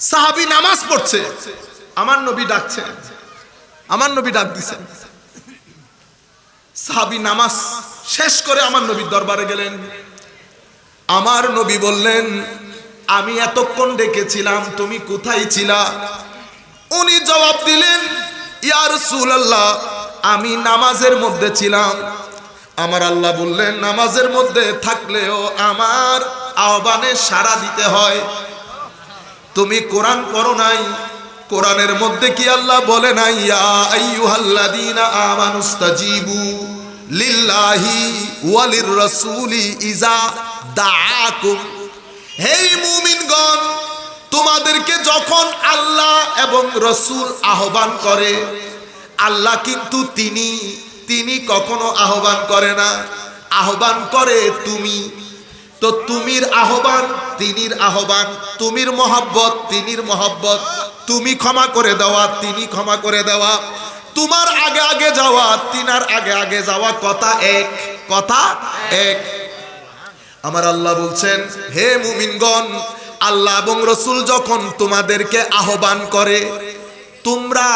সাহাবি নামাজ পড়ছে। আমার নবী ডাকছে। আমার নবী ডাক দিছেন সাহাবি নামাজ শেষ করে আমার নবীর দরবারে গেলেন। আমার নবী বললেন, আমি এতক্ষণ ডেকেছিলাম, তুমি কোথায় ছিলা? উনি জবাব দিলেন ইয়ার আল্লাহ আমি নামাজের মধ্যে ছিলাম। আমার আল্লাহ বললেন, নামাজের মধ্যে থাকলেও আমার আহ্বানে সাড়া দিতে হয়। তুমি কোরআন করো নাই, কোরআনের মধ্যে কি আল্লাহ বলে নাই আমানুস্তাজিবু লিল্লাহি ওয়ালির রাসূলি ইজা দাআকুম। হে মুমিনগণ, তোমাদেরকে যখন আল্লাহ এবং রসুল আহ্বান করে, আল্লাহ কিন্তু তিনি তিনি কখনো আহ্বান করে না। আহ্বান করে তুমি তো তুমির আহ্বান, তিনির আহ্বান। তুমির মহাব্বত, তিনির মহাব্বত। তুমি ক্ষমা করে দেওয়া তিনি ক্ষমা করে দেওয়া তোমার আগে আগে যাওয়া, তিনার আগে আগে যাওয়া কথা এক কথা এক। আমার আল্লাহ বলছেন, হে মুমিনগণ, আল্লাহ এবং রসুল যখন তোমাদেরকে আহ্বান করে, তোমরা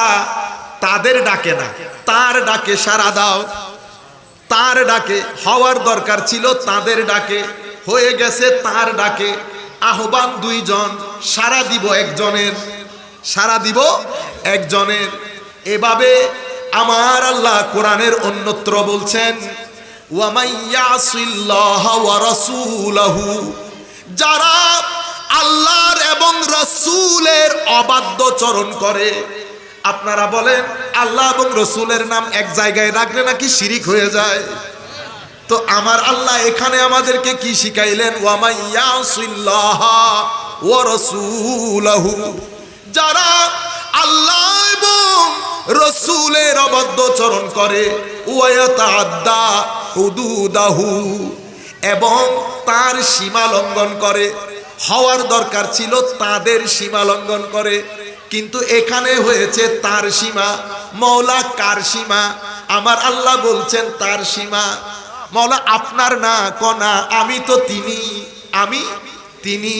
তাদের ডাকে না, তার ডাকে সাড়া দাও। তার ডাকে, হওয়ার দরকার ছিল তাদের ডাকে। হয়ে গেছে তার ডাকে। আহ্বান দুইজন সারা দিব একজনের সারা দিব একজনের। এভাবে আমার আল্লাহ কোরআনের অন্যত্র বলছেন যারা আল্লাহর এবং রসুলের অবাধ্য চরণ করে। আপনারা বলেন, আল্লাহ এবং রসুলের নাম এক জায়গায় রাখলে নাকি শিরিক হয়ে যায়? তো আমার আল্লাহ এখানে আমাদেরকে কি শিখাইলেন? যারা আল্লাহ এবং রসুলের অবাধ্য চরণ করে এবং তার সীমা লঙ্ঘন করে। হওয়ার দরকার ছিল তাদের সীমা লঙ্ঘন করে। কিন্তু এখানে হয়েছে তার সীমা। মৌলা কার সীমা? আমার আল্লাহ বলছেন তার সীমা। মৌলা আপনার না কনা আমি তো তিনি আমি তিনি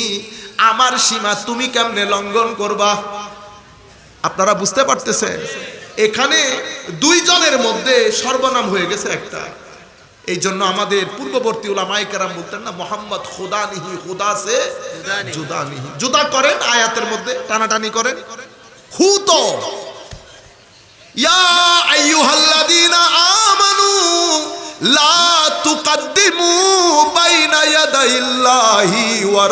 আমার সীমা তুমি কেমনে লঙ্ঘন করবা? আপনারা বুঝতে পারতেছেন? এখানে দুই জনের মধ্যে সর্বনাম হয়ে গেছে একটা। এই জন্য আমাদের পূর্ববর্তী ওলামাই কেরাম বলতেন না মোহাম্মদ খুদা নিহি খুদা সে জুদা নিহি জুদা করেন আয়াতের মধ্যে টানাটানি করেন। হু তো ইয়া আইয়ুহাল্লাযীনা আমানু ওয়া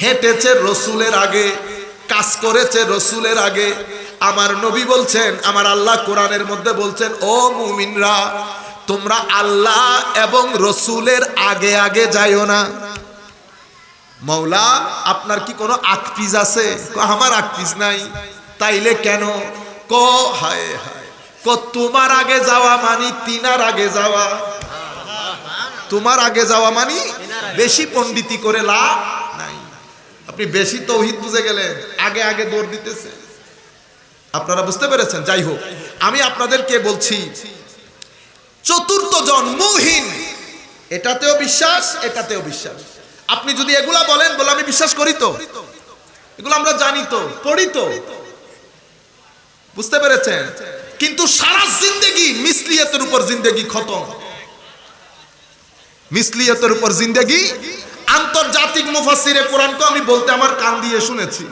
হেঁটেছে রসুলের আগে, কাজ করেছে রসুলের আগে। আমার নবী বলছেন, আমার আল্লাহ কোরআনের মধ্যে বলছেন, ও মুমিনরা, তোমরা আল্লাহ এবং রসুলের আগে আগে যাইও না। মৌলা, আপনার কি কোনো আকপিস আছে? আমার আকপিস নাই। তাইলে কেন? ক, হায় হায়। তোমার আগে যাওয়া মানি, তিনার আগে যাওয়া। তোমার আগে যাওয়া মানি, বেশি পণ্ডিতি করে লাভ নাই। আপনি বেশি তৌহিদ বুঝে গেলেন, আগে আগে দৌড় দিতেছে আপনারা বুঝতে পেরেছেন? যাই হোক, আমি আপনাদেরকে বলছি, চতুর্থ জন মুহিন, এটাতেও বিশ্বাস এটাতেও বিশ্বাস। আপনি যদি এগুলা বলেন, বলে আমি বিশ্বাস করি তো। এগুলো আমরা জানি তো, পড়ি তো। বুঝতে পেরেছেন? কিন্তু সারা জিন্দেগি মিসলিয়তের উপর জিন্দেগি খতম। মিসলিয়তের উপর জিন্দেগি। আন্তর্জাতিক মুফাসিরে কোরআনকে আমি বলতে আমার কান দিয়ে শুনেছি।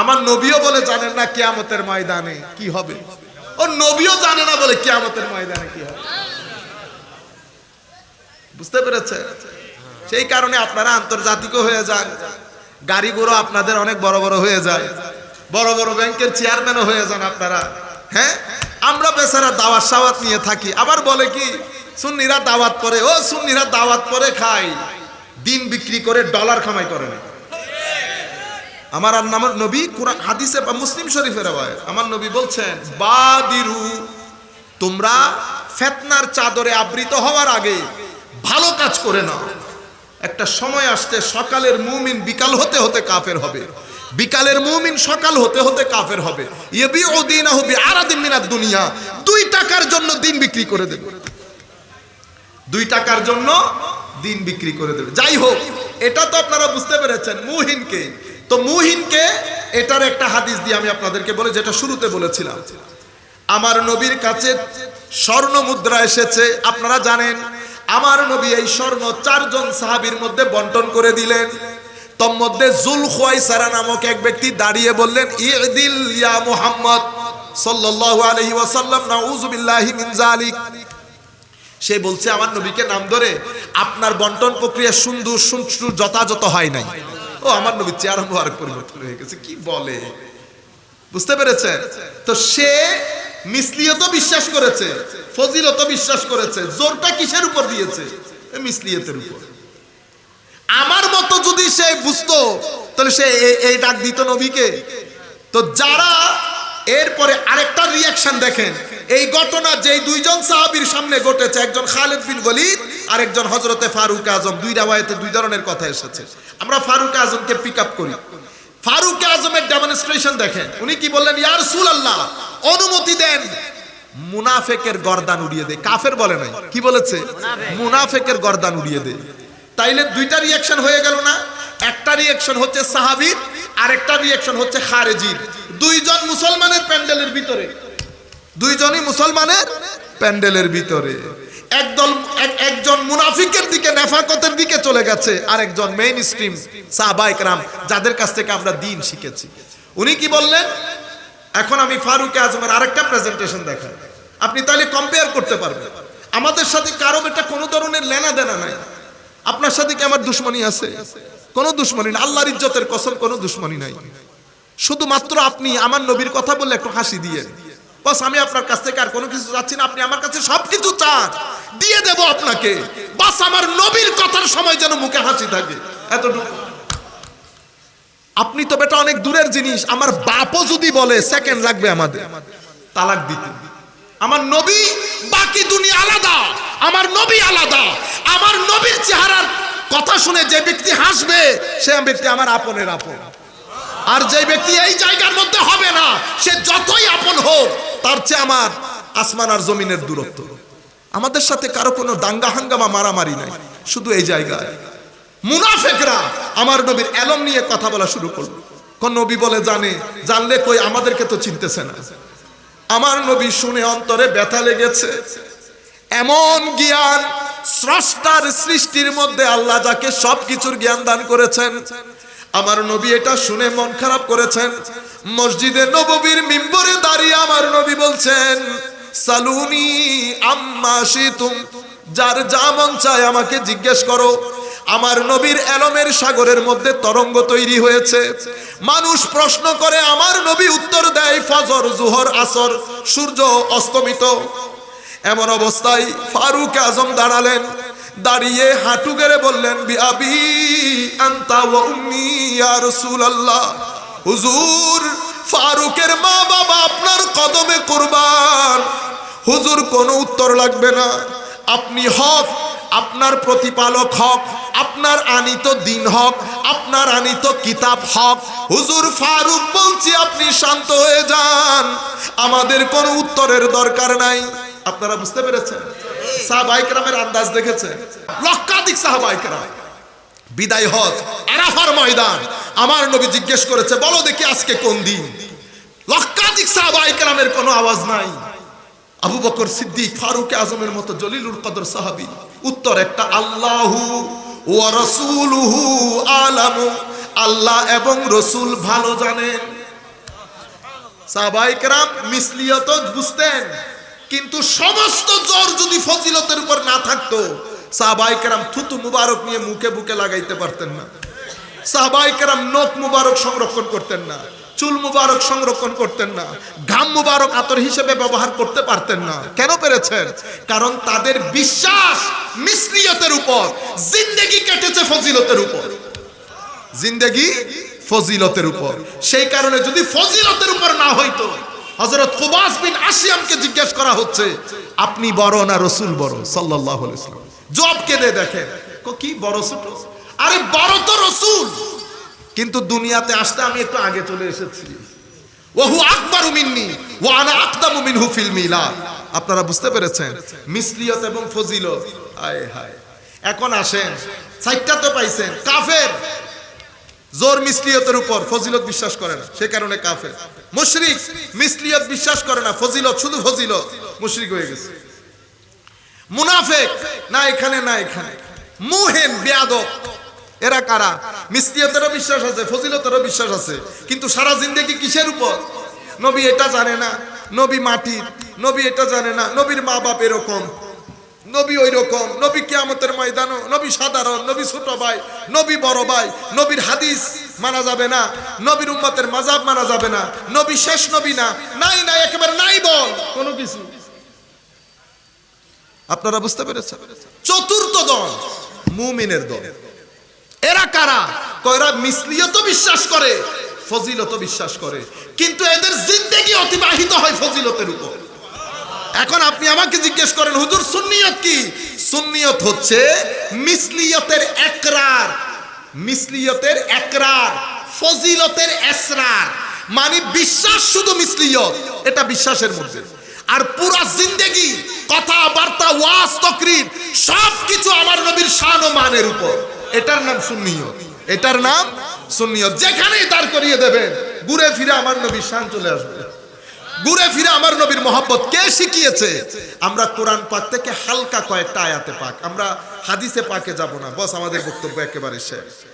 আমার নবীও বলে জানেন না কিয়ামতের ময়দানে কি হবে। ও নবীও জানে না বলে কিয়ামতের ময়দানে কি হবে। বুঝতে পেরেছে সেই কারণে আপনারা আন্তর্জাতিকও হয়ে যান। গাড়িগুলো আপনাদের অনেক বড় বড় হয়ে যায়। বড় বড় ব্যাংকের চেয়ারম্যানও হয়ে যান আপনারা। হ্যাঁ? আমরা বেচারা দাওয়াত সাওয়াত নিয়ে থাকি। আবার বলে কি, সুন্নিরা দাওয়াত করে, ও সুন্নিরা দাওয়াত করে খায়। দিন বিক্রি করে ডলার কামাই করে না। আমার আর নাম নবী কোরআন হাদিসে বা মুসলিম শরীফের আওয়াজ আমার নবী বলছেন বা দিরু তোমরা ফেতনার চাদরে আবৃত হওয়ার আগে ভালো কাজ করে নাও। একটা সময় আসতে সকালের মুমিন বিকাল হতে হতে কাফের হবে। বিকালের মুমিন সকাল হতে হতে কাফের হবে। ইয়েবি ও দিন হবে আরাদিন মিনার দুনিয়া। দুই টাকার জন্য দিন বিক্রি করে দেবে। দুই টাকার জন্য দিন বিক্রি করে দেবে। যাই হোক, এটা তো আপনারা বুঝতে পেরেছেন মুহিনকে। তো মুহিনকে এটার একটা হাদিস দিয়ে আমি আপনাদেরকে বলে যেটা শুরুতে বলেছিলাম। আমার নবীর কাছে স্বর্ণ মুদ্রা এসেছে, আপনারা জানেন। আমার নবী এই স্বর্ণ চারজন সাহাবীর মধ্যে বন্টন করে দিলেন। তন্মধ্যে জুল খোয়াইসারা নামক এক ব্যক্তি দাঁড়িয়ে বললেন, ইদিল ইয়া মুহাম্মদ সাল্লাল্লাহু আলাইহি ওয়াসাল্লাম, নাউযু বিল্লাহি মিন জালিক সে বলছে, আমার নবীকে নাম ধরে আপনার বন্টন প্রক্রিয়া সুন্দর সুন্দর, যথাযথ হয় নাই। ও, আমার নবীর চেহারা মুবারক পরিবর্তন হয়ে গেছে, কি বলে? বুঝতে পেরেছে তো সে মিসলিয়ত বিশ্বাস করেছে ফজিলত বিশ্বাস করেছে, জোরটা কিসের উপর দিয়েছে? মিসলিয়তের উপর। আমার মতো যদি সে বুঝতো, তাহলে সে এই- ডাক দিত নবীকে। তো যারা এরপরে আরেকটা রিয়াকশন দেখেন, এই ঘটনা যেই দুইজন সাহাবীর সামনে ঘটেছে, একজন খালেদ বিন ওয়ালিদ আর একজন হজরতে ফারুক আজম, দুই রাওয়ায়াতে দুই ধরনের কথা এসেছে। আমরা ফারুক আজমকে পিক আপ করি। ফারুক আজমের ডেমনস্ট্রেশন দেখেন, উনি কি বললেন ইয়ার সুল আল্লাহ অনুমতি দেন। মুনাফেকের গর্দান উড়িয়ে দে। কাফের বলে নাই, কি বলেছে? মুনাফেকের গর্দান উড়িয়ে দে। তাইলে দুইটা রিয়াকশন হয়ে গেল না? একটা রিয়াকশন হচ্ছে সাহাবীর, আরেকটা রিয়াকশন হচ্ছে খারেজির। দুইজন মুসলমানের প্যান্ডেলের ভিতরে। দুইজনই মুসলমানের প্যান্ডেলের ভিতরে। একদল, এক- একজন মুনাফিকের দিকে, নেফাকতের দিকে চলে গেছে আর একজন মেইন স্ট্রিম সাহবাইক রাম যাদের কাছ থেকে আমরা দিন শিখেছি। উনি কি বললেন? এখন আমি ফারুক আজমের আরেকটা প্রেজেন্টেশন দেখাই। আপনি তাহলে কম্পেয়ার করতে পারবেন। আমাদের সাথে কারও এটা কোনো ধরনের লেনা দেনা নাই। আপনার সাথে কি আমার দুশ্মনী আছে? কোনো দুশ্মনী না। আল্লাহর ইজ্জতের কসম, কোনো দুশ্মনী নাই। শুধুমাত্র আপনি আমার নবীর কথা বললে একটু হাসি দিয়ে বাস, আমি আপনার কাছ থেকে আর কোনো কিছু চাচ্ছি না। আপনি আমার কাছে সবকিছু চান। দিয়ে দেব আপনাকে। বাস, আমার নবীর কথার সময় যেন মুখে হাসি থাকে। এতটুকু। আপনি তো বেটা অনেক দূরের জিনিস। আমার বাপও যদি বলে সেকেন্ড লাগবে আমাদের। তালাক দিতে। আমার নবী, বাকি দুনিয়া আলাদা। আমার নবী আলাদা। আমার নবীর চেহারার কথা শুনে যে ব্যক্তি হাসবে, সে ব্যক্তি আমার আপনের আপন। আর যে ব্যক্তি এই জায়গার মধ্যে হবে না, সে যতই আপন হোক, তার চেয়ে আমার আসমান আর জমিনের দূরত্ব। আমাদের সাথে কারও কোনো দাঙ্গা, হাঙ্গামা, মারামারি নাই, শুধু এই জায়গায়। মুনাফেকরা আমার নবীর এলম নিয়ে কথা বলা শুরু করল। কোন নবী বলে জানে, জানলে কই আমাদেরকে তো চিনতেছে না। আমার নবী শুনে অন্তরে ব্যথা লেগেছে। এমন জ্ঞান স্রষ্টার সৃষ্টির মধ্যে আল্লাহ যাকে সবকিছুর জ্ঞান দান করেছেন, আমার নবী এটা শুনে মন খারাপ করেছেন। মসজিদে নববীর মিম্বরে দাঁড়িয়ে আমার নবী বলছেন, সালুনি আম্মা শিতুম যার যা মন চায় আমাকে জিজ্ঞেস করো। আমার নবীর এলমের সাগরের মধ্যে তরঙ্গ তৈরি হয়েছে। মানুষ প্রশ্ন করে, আমার নবী উত্তর দেয়, ফজর, জুহর, আসর, সূর্য অস্তমিত। এমন অবস্থায় ফারুক আজম দাঁড়ালেন, দাঁড়িয়ে হাঁটু গেড়ে বললেন বিআবি আনতা ওয়া উম্মি ইয়া রাসূলুল্লাহ। হুজুর, ফারুকের মা বাবা আপনার কদমে কুরবান। হুজুর, কোনো উত্তর লাগবে না। আপনি হক আপনার প্রতিপালক হক, আপনার আনিত দিন হক, আপনার আনিত কিতাব হক। হুজুর ফারুক বলছি, আপনি শান্ত হয়ে যান। আমাদের কোনো উত্তরের দরকার নাই। আপনারা বুঝতে পেরেছেন? সাহাবাইকরামের আন্দাজ দেখেছেন? লক্ষাধিক সাহাবাইকরাম। বিদায় হজ, আরাফার ময়দান। আমার নবী জিজ্ঞেস করেছে, বলো দেখি আজকে কোন দিন? লক্ষাধিক সাহাবাইকরামের কোনো আওয়াজ নাই। আবু বকর সিদ্দিক, ফারুক আজমের মতো জলিলুল কদর সাহাবী। উত্তর একটা, আল্লাহু ওয়া রাসূলুহু আলামু। আল্লাহ এবং রসুল ভালো জানেন। সাহাবাইকরাম মিসলিয়ত বুঝতেন, কিন্তু সমস্ত জ্বর যদি ফজিলতের উপর না থাকতো সাহাবাইকরাম থুতু মুবারক নিয়ে মুখে বুকে লাগাইতে পারতেন না। সাহাবাইকরাম নখ মুবারক সংরক্ষণ করতেন না। চুল মুবারক সংরক্ষণ করতেন না, ঘাম মুবারক আতর হিসেবে ব্যবহার করতে পারতেন না। কেন পেরেছেন? কারণ তাদের বিশ্বাস মিসলিয়তের উপর, জিন্দেগি কেটেছে ফজিলতের উপর। জিন্দেগি ফজিলতের উপর। সেই কারণে যদি ফজিলতের উপর না হইতো হজরত কুবাস বিন আসিয়ামকে জিজ্ঞেস করা হচ্ছে, আপনি বড় না রসুল বড়? সাল্লাহ জব কেঁদে দেখেন? কো, কি বড় ছোট? আরে বড় তো রসুল। কিন্তু দুনিয়াতে আসতে আমি একটু আগে চলে এসেছি। ওহু আকবর মিন্নি ও আনা আকদামু মিনহু ফিল মিলাদ। আপনারা বুঝতে পেরেছেন? মিসলিয়ত এবং ফজিলত। আয় হায়। এখন আসেন। সাইটটা তো পাইছেন। কাফের। জোর মিসলিয়তের উপর। ফজিলত বিশ্বাস করে না। সে কারণে কাফের। মুশরিক, মিসলিয়ত বিশ্বাস করে না। ফজিলত, শুধু ফজিলত। মুশরিক হয়ে গেছে। মুনাফেক, না এখানে না এখানে। মুহেন, বেয়াদব। এরা কারা? মিসলিয়তেরও বিশ্বাস আছে, ফজিলতেরও বিশ্বাস আছে। কিন্তু সারা জিন্দেগি কিসের উপর? নবী এটা জানে না। নবী মাটির নবী এটা জানে না। নবীর মা বাপ এরকম। নবী ওই রকম নবী কিয়ামতের ময়দানও, নবী সাধারণ, নবী ছোট ভাই, নবী বড় ভাই, নবীর হাদিস মানা যাবে না। নবীর উম্মতের মাজাব মানা যাবে না। নবী শেষ নবী না। নাই নাই, একেবারে নাই বল। কোনো কিছু। আপনারা বুঝতে পেরেছেন? চতুর্থ দল, মুমিনের দল। এরা কারা? কয়রা মিসলিয়ত বিশ্বাস করে ফজিলত বিশ্বাস করে। কিন্তু এদের জিন্দেগি অতিবাহিত হয় ফজিলতের উপর। এখন আপনি আমাকে জিজ্ঞেস করেন, হুজুর, সুন্নিয়ত কি? সুন্নিয়ত হচ্ছে মিসলিয়তের একরার মিসলিয়তের একরার, ফজিলতের এসরার। মানে বিশ্বাস শুধু মিসলিয়ত, এটা বিশ্বাসের মধ্যে। আর পুরা জিন্দেগি, কথাবার্তা, ওয়াজ, তকরির সব কিছু আমার নবীর শান ও মানের উপর। এটার নাম সুন্নিয়ত। এটার নাম সুন্নিয়ত। যেখানেই দাঁড় করিয়ে দেবেন, ঘুরে ফিরে আমার নবীর শান চলে আসবে। ঘুরে ফিরে আমার নবীর মোহাম্মত কে শিখিয়েছে? আমরা কোরআন পাক থেকে হালকা কয়েকটা আয়াতে পাক। আমরা হাদিসে পাকে যাব না। বস, আমাদের বক্তব্য একেবারে শেষ।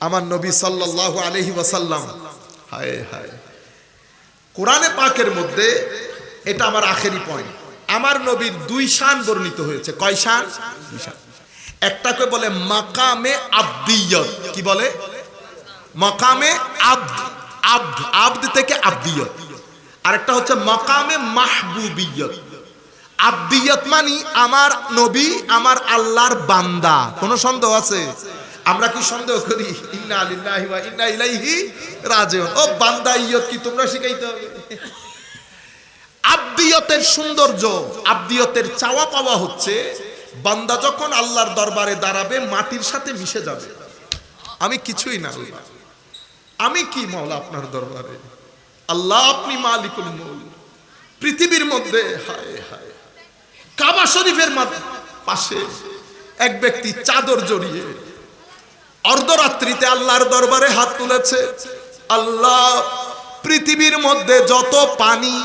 আমার নবী সাল্লাল্লাহু আলাইহি ওয়াসাল্লাম, হায় হায়। কোরআনে পাকের মধ্যে এটা আমার আখেরি পয়েন্ট আমার নবীর দুই শান বর্ণিত হয়েছে। কয় শান? দুই শান। একটাকে বলে মাকামে আব্দিয়ত। কি বলে? মাকামে আব্দ আব্দ আব্দ থেকে আব্দিয়ত। আরেকটা হচ্ছে মকামে মাহবুবিয়ত। আব্দিয়ত মানি আমার নবী, আমার আল্লাহর বান্দা। কোন সন্দেহ আছে? আমরা কি সন্দেহ করি? ইন্না আলিল্লাহি ওয়া ইন্না ইলাইহি রাজিউন। ও বান্দা ইয়ত কি তোমরা শিখাইতে হবে? আব্দিয়তের সৌন্দর্য, আব্দিয়তের চাওয়া পাওয়া হচ্ছে বান্দা যখন আল্লাহর দরবারে দাঁড়াবে, মাটির সাথে মিশে যাবে। আমি কিছুই না আমি কি মাওলা আপনার দরবারে? আল্লাহ আপনি মালিকুল মুল পৃথিবীর মধ্যে, হায় হায়। কাবা শরীফের পাশে এক ব্যক্তি চাদর জড়িয়ে অর্ধরাত্রিতে আল্লাহর দরবারে হাত তুলেছে। আল্লাহ, পৃথিবীর মধ্যে যত পানি,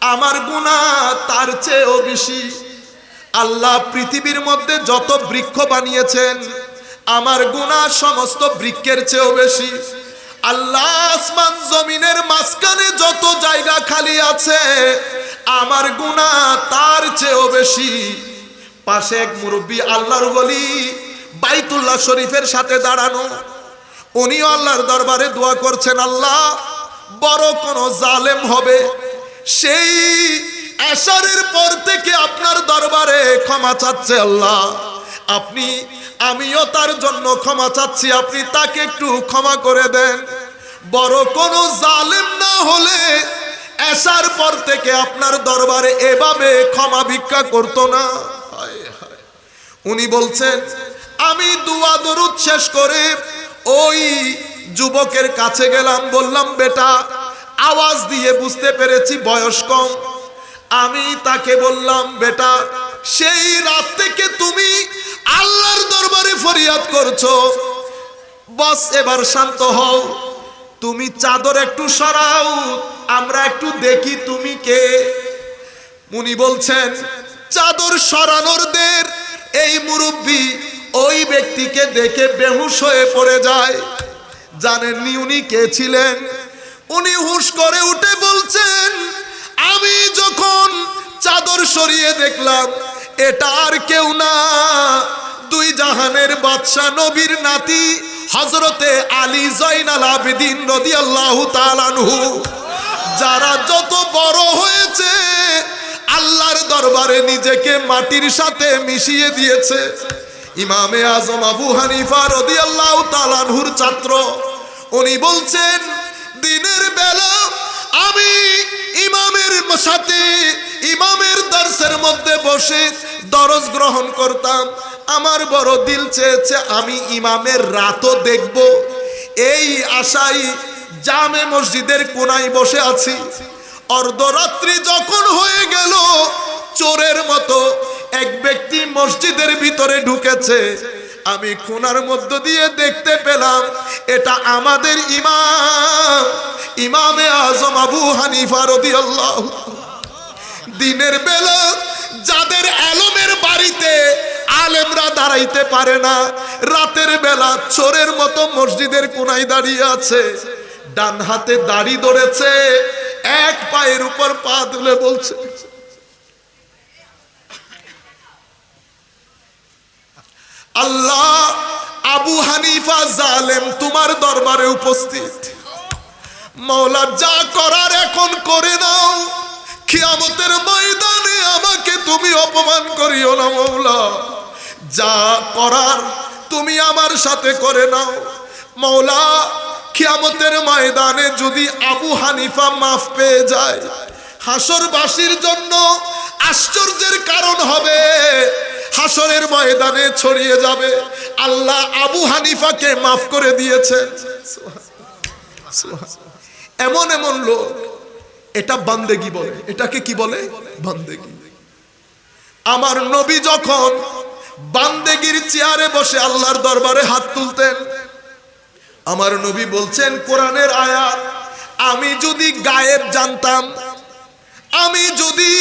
আমার গুণা তার চেয়েও বেশি। আল্লাহ পৃথিবীর মধ্যে যত বৃক্ষ বানিয়েছেন, আমার গুণা সমস্ত বৃক্ষের চেয়েও বেশি। আল্লাহ আসমান জমিনের মাঝখানে যত জায়গা খালি আছে, আমার গুণা তার চেয়েও বেশি। পাশে এক মুরব্বী আল্লাহর বলি বাইতুল্লাহ শরীফের সাথে দাঁড়ানো। উনিও আল্লাহর দরবারে দোয়া করছেন, আল্লাহ, বড় কোনো জালেম হবে। সেই এশারের পর থেকে আপনার দরবারে ক্ষমা চাচ্ছে আল্লাহ। আপনি, আমিও তার জন্য ক্ষমা চাচ্ছি। আপনি তাকে একটু ক্ষমা করে দেন। বড় কোন জালেম না হলে এসার পর থেকে আপনার দরবারে এভাবে ক্ষমা ভিক্ষা করতো না। উনি বলছেন, আমি দুয়া দরুদ শেষ করে ওই যুবকের কাছে গেলাম। বললাম, বেটা, আওয়াজ দিয়ে বুঝতে পেরেছি বয়স কম। আমি তাকে বললাম, বেটা, সেই রাত থেকে তুমি আল্লাহর দরবারে ফরিয়াদ করছ। বস, এবার শান্ত হও। তুমি চাদর একটু সরাও, আমরা একটু দেখি তুমি কে। মুনি বলছেন, চাদর সরানোর দের এই মুরব্বী ওই ব্যক্তিকে দেখে বেহুশ হয়ে পড়ে যায়। জানেননি উনি কে ছিলেন? উনি হুশ করে উঠে বলছেন আমি যখন চাদর সরিয়ে দেখলাম, এটা আর কেউ না। দুই জাহানের বাদশাহ নবীর নাতি হজরতে আলী জয়নাল আবেদিন রদিয়াল্লাহু তাআলাহু যারা যত বড় হয়েছে, আল্লাহর দরবারে নিজেকে মাটির সাথে মিশিয়ে দিয়েছে। ইমামে আজম আবু হানিফা রদি আল্লাহ তালানহুর ছাত্র, উনি বলছেন বেলা আমি ইমামের সাথে, ইমামের দর্শের মধ্যে বসে দরজ গ্রহণ করতাম। আমার বড় দিল চেয়েছে, আমি ইমামের রাতও দেখব। এই আশাই জামে মসজিদের কোনায় বসে আছি। অর্ধরাত্রি যখন হয়ে গেল, চোরের মতো এক ব্যক্তি মসজিদের ভিতরে ঢুকেছে। আমি কোনার মধ্য দিয়ে দেখতে পেলাম, এটা আমাদের ইমাম, ইমামে আজম আবু হানিফা রদিয়াল্লাহু দিনের বেলা যাদের আলমের বাড়িতে আলেমরা দাঁড়াইতে পারে না, রাতের বেলা চোরের মতো মসজিদের কোনায় দাঁড়িয়ে আছে ডান হাতে দাড়ি ধরেছে, এক পায়ের উপর পা তুলে বলছে আল্লাহ আবু হানিফা জালেম তোমার দরবারে উপস্থিত। মৌলা যা করার এখন করে নাও খিয়ামতের ময়দানে আমাকে তুমি অপমান করিও না মৌলা যা করার তুমি আমার সাথে করে নাও। মৌলা খিয়ামতের ময়দানে যদি আবু হানিফা মাফ পেয়ে যায়, হাসরবাসীর জন্য আশ্চর্যের কারণ হবে। হাসরের ময়দানে ছড়িয়ে যাবে। আল্লাহ আবু হানিফাকে মাফ করে দিয়েছেন এমন এমন লোক, এটা বান্দেগি বলে। এটাকে কি বলে? বান্দেগি। আমার নবী যখন বান্দেগির চেয়ারে বসে আল্লাহর দরবারে হাত তুলতেন, আমার নবী বলছেন, কোরআনের আয়াত, আমি যদি গায়েব জানতাম, আমি যদি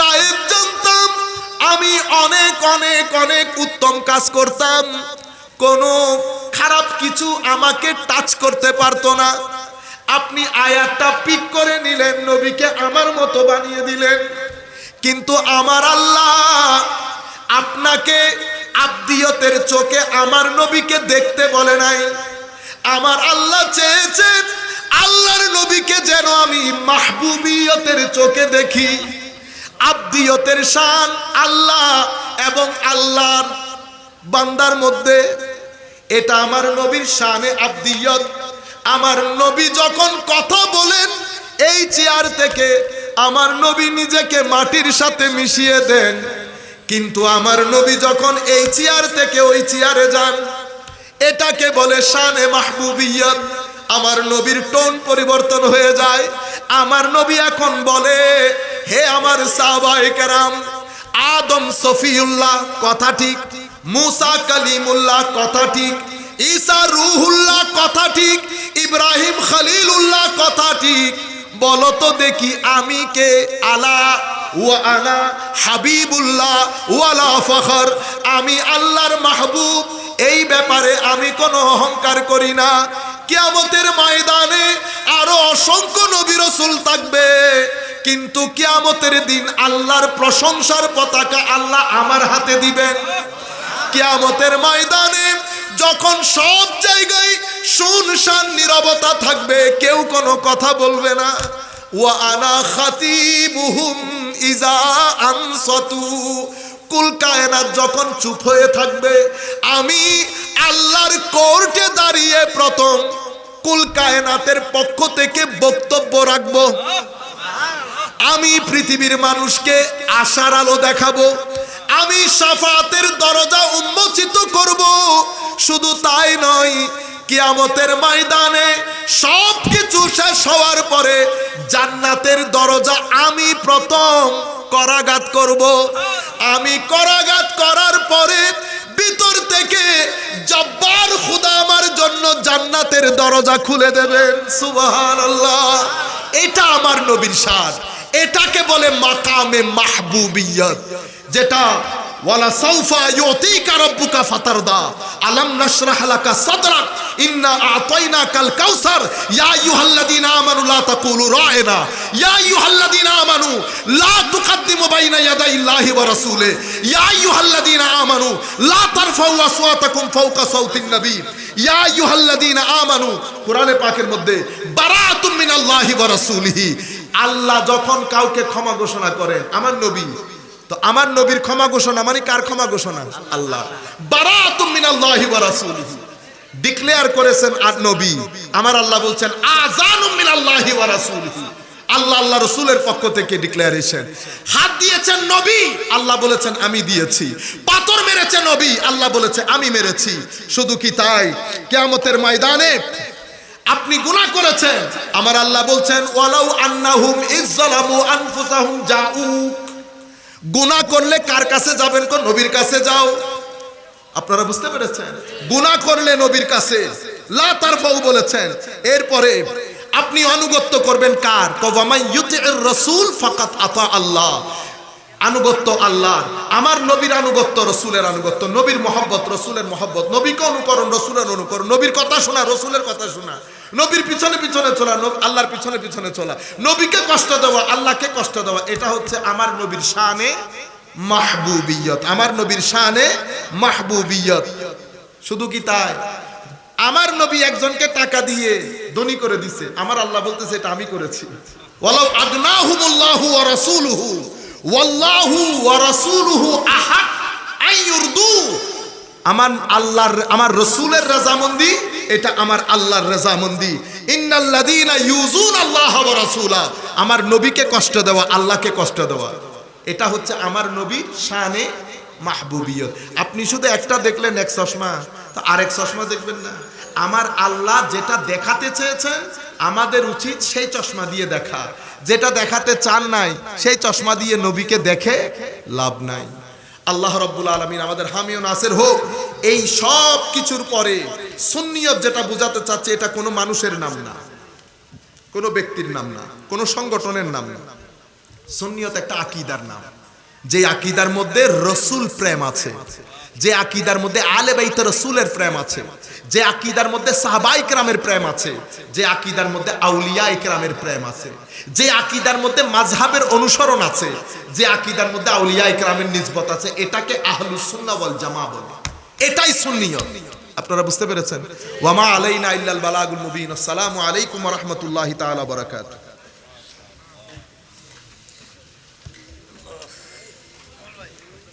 গায়েব জানতাম আমি অনেক অনেক অনেক উত্তম কাজ করতাম। কোনো খারাপ কিছু আমাকে টাচ করতে পারতো না। আপনি আয়াতটা পিক করে নিলেন, নবীকে আমার মতো বানিয়ে দিলেন। কিন্তু আমার আল্লাহ আপনাকে আব্দিয়তের চোখে আমার নবীকে দেখতে বলে নাই। আমার আল্লাহ চেয়েছেন, আল্লাহর নবীকে যেন আমি মাহবুবিয়তের চোখে দেখি। আব্দিয়তের শান আল্লাহ এবং আল্লাহর বান্দার মধ্যে। এটা আমার নবীর শানে আব্দিয়ত। আমার নবী যখন কথা বলেন, এই চেয়ার থেকে আমার নবী নিজেকে মাটির সাথে মিশিয়ে দেন। কিন্তু আমার নবী যখন এই চেয়ার থেকে ওই চেয়ারে যান, এটাকে বলে শানে মাহবুবিয়ত। আমার নবীর টোন পরিবর্তন হয়ে যায়। আমার নবী এখন বলে হে আমার সাহাবায়ে কেরাম, আদম সফিউল্লাহ, কথা ঠিক। মুসা কালিমুল্লাহ, কথা ঠিক। ঈসা রুহুল্লাহ, কথা ঠিক। ইব্রাহিম খলিলুল্লাহ, কথা ঠিক। বলো তো দেখি আমি কে? আলা আনা হাবিবুল্লাহ, ওয়ালা ফখর। আমি আল্লাহর মাহবুব। এই ব্যাপারে আমি কোনো অহংকার করি না। কিয়ামতের ময়দানে আরও অসংখ্য নবী রসুল থাকবে। কিন্তু কিয়ামতের দিন আল্লাহর প্রশংসার পতাকা আল্লাহ আমার হাতে দিবেন। কিয়ামতের ময়দানে যখন সব জায়গায় শুনশান, নীরবতা থাকবে, কেউ কোনো কথা বলবে না। ওয়া আনা খাতিবুহুম ইজা আনসাতু। কুল কায়নাত যখন চুপ হয়ে থাকবে, আমি আল্লাহর কোর্টে দাঁড়িয়ে প্রথম কুল কায়নাতের পক্ষ থেকে বক্তব্য রাখব। আমি পৃথিবীর মানুষকে আশার আলো দেখাবো, আমি সাফাতের দরজা উন্মোচিত করব। শুধু তাই নয়, কিয়ামতের ময়দানে সব কিছু শেষ হওয়ার পরে জান্নাতের দরজা আমি প্রথম করাঘাত করব। আমি করাঘাত করার পরে ভিতর থেকে জব্বার খুদা আমার জন্য জান্নাতের দরজা খুলে দেবেন, সুবহানাল্লাহ। এটা আমার নবীর সার এটাকে বলে মাকামে মাহবুবিয়ত, যেটা ওয়ালা সাউফা ইউতিকা রাব্বুকা ফাতারদা। আলাম নাশরাহ লাকা সাদরাক, ইন্না আতাইনাকাল কাউসার। ইয়া আইয়ুহাল্লাযীনা আমানু লা তাকুলু রা'না ইয়া আইয়ুহাল্লাযীনা আমানু লা তুকদ্দিমু বাইনা ইয়াদাইল্লাহি ওয়া রাসূলি ইয়া আইয়ুহাল্লাযীনা আমানু লা তারফাউ আসওয়াতাকুম ফাওকা সাউতিন নবী। ইয়া আইয়ুহাল্লাযীনা আমানু, কোরআনে পাকের মধ্যে বারাআতুম মিনাল্লাহি ওয়া রাসূলিহি। আল্লাহ যখন কাউকে ক্ষমা ঘোষণা করেন, আমার নবী। তো আমার নবীর ক্ষমা ঘোষণা মানে কার ক্ষমা ঘোষণা? আল্লাহ। ডিক্লেয়ার করেছেন আর নবী। আমার আল্লাহ বলছেন রাসূলিহি। আল্লাহ আল্লাহ রসুলের পক্ষ থেকে ডিক্লারেশন হাত দিয়েছেন নবী, আল্লাহ বলেছেন, আমি দিয়েছি। পাথর মেরেছে নবী, আল্লাহ বলেছে, আমি মেরেছি। শুধু কি তাই? কিয়ামতের ময়দানে আপনি গুনাহ করেছেন। আমার আল্লাহ বলছেন, ওয়ালাউ আন্নাহুম ইজ্জালামু আনফুসাহুম জাউক গুনাহ করলে কার কাছে যাবেন কোন নবীর কাছে যাও। আপনারা বুঝতে পেরেছেন? গুনাহ করলে নবীর কাছে। লা তারফাউ বলেছেন। এরপরে আপনি আনুগত্য করবেন কার? কওয়ামাই ইউতির রাসূল ফাকাত আতা আল্লাহ। আনুগত্য আল্লাহ আমার নবীর আনুগত্য রসুলের আনুগত্য। নবীর মহব্বত রসুলের মহব্বত। নবীকে অনুকরণ রসুলের অনুকরণ। নবীর কথা শোনা, রসুলের কথা শোনা। নবীর পিছনে পিছনে চলা আল্লাহর পিছনে পিছনে চলা। নবীকে কষ্ট দেওয়া, আল্লাহকে কষ্ট দেওয়া, এটা হচ্ছে আমার নবীর শানে মাহবুবিয়ত। আমার নবীর শানে মাহবুবিয়ত। শুধু কি তাই? আমার নবী একজনকে টাকা দিয়ে ধনী করে দিছে। আমার আল্লাহ বলতেছে, এটা আমি করেছি। ওয়ালাউ আদনাহুমুল্লাহু ওয়া রাসূলুহু, ওয়াল্লাহু ওয়া রাসূলুহু আহাক আইয়ুরদু আমার আল্লাহর, আমার রসুলের রাজামন্দি, এটা আমার আল্লাহর রাজামন্দি। ইন্নাল্লাযীনা ইউযুনা আল্লাহ আমার নবীকে কষ্ট দেওয়া, আল্লাহকে কষ্ট দেওয়া। এটা হচ্ছে আমার নবীর শানে মাহবুবিয়ত। আপনি শুধু একটা দেখলেন, এক চশমা। তো আরেক চশমা দেখবেন না। আমার আল্লাহ যেটা দেখাতে চেয়েছেন, আমাদের উচিত সেই চশমা দিয়ে দেখা। যেটা দেখাতে চান নাই, সেই চশমা দিয়ে নবীকে দেখে লাভ নাই। আল্লাহ রব্বুল আলমিন আমাদের হামিও নাসের হোক, এই সব কিছুর পরে সুন্নিয়ত যেটা বোঝাতে চাচ্ছে এটা কোনো মানুষের নাম না, কোনো ব্যক্তির নাম না, কোনো সংগঠনের নাম না। সুন্নিয়ত একটা আকিদার নাম। যে আকিদার মধ্যে রসুল প্রেম আছে, যে আকিদার মধ্যে আলে বাইতে রসুলের প্রেম আছে যে আকিদার মধ্যে সাহবা ইকরামের প্রেম আছে, যে আকিদার মধ্যে আউলিয়া ইকরামের প্রেম আছে, যে আকিদার মধ্যে মাঝহাবের অনুসরণ আছে, যে আকিদার মধ্যে আউলিয়া ইকরামের নিজবত আছে, এটাকে আহলুস বল জামা বলে। এটাই সুন্নিয়ত আপনারা বুঝতে পেরেছেন? ওয়ামা আলাইনা ইল্লাল বালাগুল মুবিন। আসসালামু আলাইকুম ওয়া রাহমাতুল্লাহি তাআলা বারাকাতুহু।